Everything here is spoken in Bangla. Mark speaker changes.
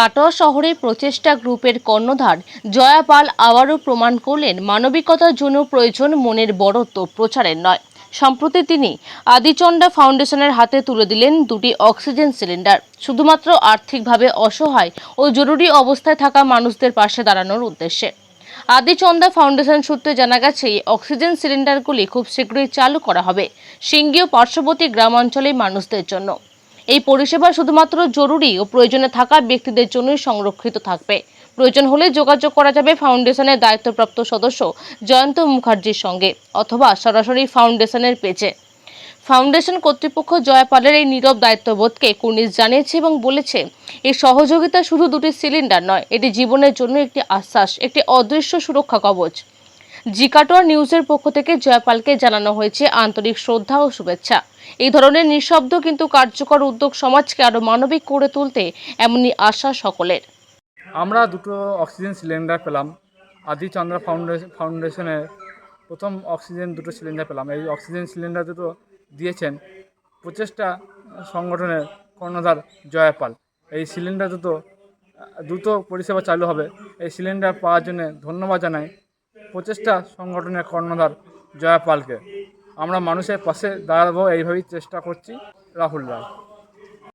Speaker 1: কাটোয়া শহরে প্রচেষ্টা গ্রুপের কর্ণধার জয়া পাল আবারও প্রমাণ করলেন মানবিকতার জন্য প্রয়োজন মনের বড়ত্ব, প্রচারের নয়। সম্প্রতি তিনি আদিচণ্ডা ফাউন্ডেশনের হাতে তুলে দিলেন দুটি অক্সিজেন সিলিন্ডার। শুধুমাত্র আর্থিকভাবে অসহায় ও জরুরি অবস্থায় থাকা মানুষদের পাশে দাঁড়ানোর উদ্দেশ্যে। আদিচন্দা ফাউন্ডেশন সূত্রে জানা গেছে, এই অক্সিজেন সিলিন্ডারগুলি খুব শীঘ্রই চালু করা হবে, সিঙ্গীয় পার্শ্ববর্তী গ্রামাঞ্চলের মানুষদের জন্য। এই পরিষেবা শুধুমাত্র জরুরি ও প্রয়োজনে থাকা ব্যক্তিদের জন্যই সংরক্ষিত থাকবে। প্রয়োজন হলে যোগাযোগ করা যাবে ফাউন্ডেশনের দায়িত্বপ্রাপ্ত সদস্য জয়ন্ত মুখার্জির সঙ্গে অথবা সরাসরি ফাউন্ডেশনের পেজে। ফাউন্ডেশন কর্তৃপক্ষ জয়পালের এই নীরব দায়িত্ববোধকে কুর্নিশ জানিয়েছে এবং বলেছে, এই সহযোগিতা শুধু দুটি সিলিন্ডার নয়, এটি জীবনের জন্য একটি আশ্বাস, একটি অদৃশ্য সুরক্ষা কবচ। জিকাটোয়ার নিউজের পক্ষ থেকে জয়পালকে জানানো হয়েছে আন্তরিক শ্রদ্ধা ও শুভেচ্ছা। এই ধরনের নিঃশব্দ কিন্তু কার্যকর উদ্যোগ সমাজকে আরও মানবিক করে তুলতে এমনই আশা সকলের।
Speaker 2: আমরা দুটো অক্সিজেন সিলিন্ডার পেলাম। আদি চন্দ্রা ফাউন্ডেশন ফাউন্ডেশনের প্রথম অক্সিজেন দুটো সিলিন্ডার পেলাম। এই অক্সিজেন সিলিন্ডার দুটো দিয়েছেন প্রচেষ্টা সংগঠনের কর্ণধার জয়াপাল এই সিলিন্ডার দুটো দ্রুত পরিষেবা চালু হবে। এই সিলিন্ডার পাওয়ার জন্য ধন্যবাদ জানাই প্রচেষ্টা সংগঠনের কর্ণধার জয়া পালকে। আমরা মানুষের পাশে দাঁড়াবো এইভাবেই চেষ্টা করছি রাহুল রায়।